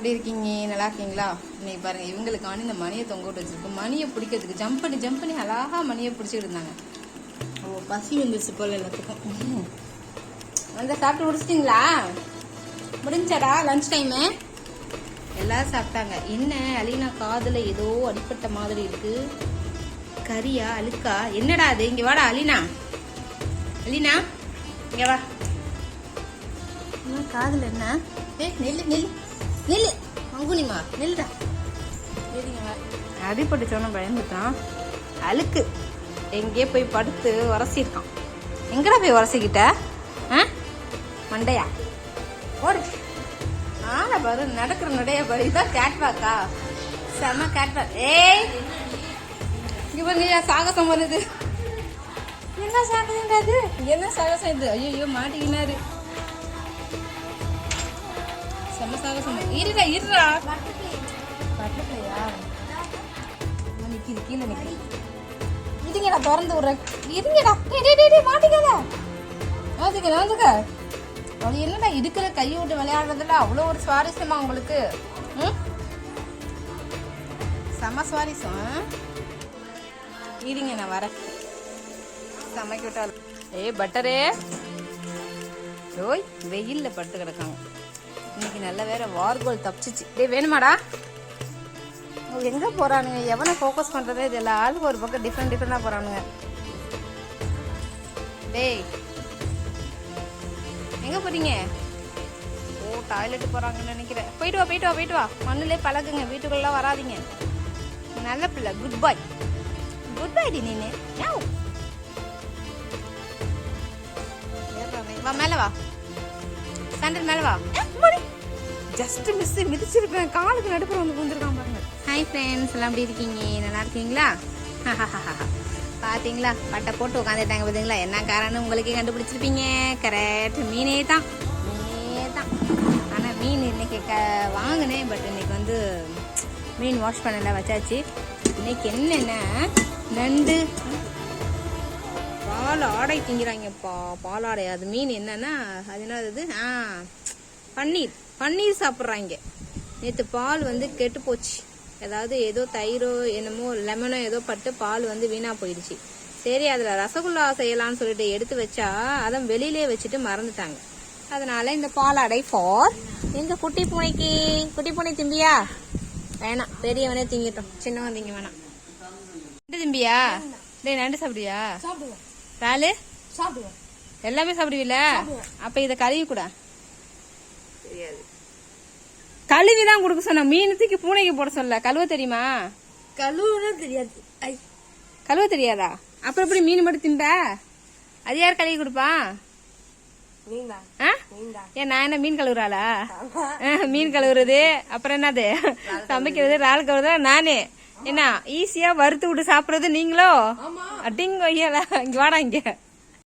எப்படி இருக்கீங்க? நல்லா இருக்கீங்களா? இன்னைக்கு பாருங்க இவங்களுக்கான இந்த மணியை தொங்க விட்டு வச்சிருக்கு. மணியை பிடிக்கிறதுக்கு ஜம்ப் பண்ணி ஜம்ப் பண்ணி அழகா மணியை பிடிச்சிட்டு இருந்தாங்க. ஓ பசி வந்துருச்சு போல எல்லாத்துக்கும். வந்து சாப்பிட்டு முடிச்சிட்டிங்களா? முடிஞ்சாடா லஞ்ச் டைமு எல்லாரும் சாப்பிட்டாங்க. என்ன அலீனா காதுல ஏதோ அடிப்பட்ட மாதிரி இருக்கு. கரியா அழுக்கா? என்னடா அது? இங்க வாடா அலீனா. அலீனா இங்க வா. காதுல என்ன? ஏ நெல்லு நெல்லு. நில்லு. அங்குனிமா நில்லுடா. அடிப்பட்டுச்சோன்னு அடிப்பட்டு சொன்ன பயந்துட்டான். அழுக்கு. எங்கேயே போய் படுத்து உரசிருக்கான் எங்கடா போய் உரசிக்கிட்ட? ஆ? மண்டையா? ஓடு. ஆனா பாரு நடக்கிற நடைய பாரு. இதான் கேட்வாக்கா செம கேட்வாக் ஏய்! இவன் நீ சாகசம் பண்ணுது. என்ன சாகசம் என்ன சாகசம் இது? ஐயோ மாட்டிக்கினாரு. செம சாகசம். இருடா இருடா. பட்டர்ஃப்ளையா நிக்குது கீழே நிக்குது. இதுங்கடா திறந்து விடுறேன். இருங்கடா. டேய் டேய், டேய் மாட்டிக்காத. வந்துக்க வந்துக்க அது என்னடா இருக்கிற கையை விட்டு விளையாடுறதுல அவ்வளோ ஒரு சுவாரஸ்யமா உங்களுக்கு? ம்? செம சுவாரஸ்யம்? இருங்க நான் வரேன். சமைக்க விட்டாலும். ஏய் பட்டரே. ஓய் வெயில்ல பட்டு கிடக்காங்க. இன்னைக்கு நல்ல வேற வார்கோல் தப்பிச்சிச்சு. டே வேணுமாடா? எங்கே எங்க போறானுங்க? எவனை ஃபோக்கஸ் பண்றதே தெரியல. ஆளுக்கு ஒரு பக்கம் டிஃப்ரெண்ட் டிஃப்ரெண்டா போறானுங்க. டேய் எங்க போறீங்க? ஓ டாய்லெட் போறாங்கன்னு நினைக்கிறேன். போயிட்டு வா போயிட்டு வா போயிட்டு வா. மண்ணிலே பழகுங்க. வீட்டுக்குள்ள வராதீங்க. நல்ல பிள்ளை. குட் பாய் குட் பாய் டி நீனு. வா மேல வா. சாண்டல் மேல வா. ஜஸ்ட் மிஸ் மிதிச்சிருப்பேன் காலுக்கு நடுப்புற வந்து வந்துருக்கான் பாருங்க. ஹாய் ஃப்ரெண்ட்ஸ் எல்லாம் எப்படி இருக்கீங்க? நல்லா இருக்கீங்களா? பாத்தீங்களா? பட்டை போட்டு உட்காந்துட்டாங்க பார்த்தீங்களா என்ன காரணம் உங்களுக்கே கண்டுபிடிச்சிருப்பீங்க. கரெக்ட் மீனே தான். மீனே தான். ஆனால் மீன் இன்னைக்கு க வாங்கினேன் பட் இன்னைக்கு வந்து மீன் வாஷ் பண்ணல வச்சாச்சு. இன்னைக்கு என்னென்ன? நண்டு. பால் ஆடை திங்கிறாங்கப்பா. பால் ஆடை. அது மீன் என்னன்னா அது என்னது ஆ பன்னீர். பன்னீர் சாப்பிட்றாங்க. நேற்று பால் வந்து கெட்டு போச்சு. ஏதாவது ஏதோ தயிரோ என்னமோ லெமனோ ஏதோ பட்டு பால் வந்து வீணா போயிடுச்சு. சரி அதில் ரசகுல்லா செய்யலாம்னு சொல்லிட்டு எடுத்து வச்சா அதை வெளியிலே வச்சுட்டு மறந்துட்டாங்க. அதனால இந்த பால் அடை ஃபார் எங்க குட்டி பூனைக்கு. குட்டி பூனை திம்பியா? வேணாம். பெரியவனே திங்கட்டும். சின்னவன் திங்க வேணாம். நண்டு திம்பியா? டேய் நண்டு சாப்பிடுவியா சாப்பிடுவேன். எல்லாமே சாப்பிடுவீல? அப்ப இத கழுவி கூட. தெரியாது. கழுவி தான் கொடுக்க சொன்ன. மீனத்துக்கு பூனைக்கு போட சொல்ல. கழுவ தெரியுமா? கழுவுனா தெரியாது. ஐ. கழுவ தெரியாதா? அப்புறம் எப்படி மீன் மட்டும் திம்ப அது யார் கழுவி கொடுப்பா? ஏன் நான் என்ன மீன் கழுவுறாளா? மீன் கழுவுறது. அப்புறம் என்னது? சமைக்கிறது இறால் கழுவுறது? நானே. என்ன ஈஸியா வறுத்து விட்டு சாப்பிடுறது நீங்களோ? அட்டிங்க ஐயால இங்க வாடா இங்க.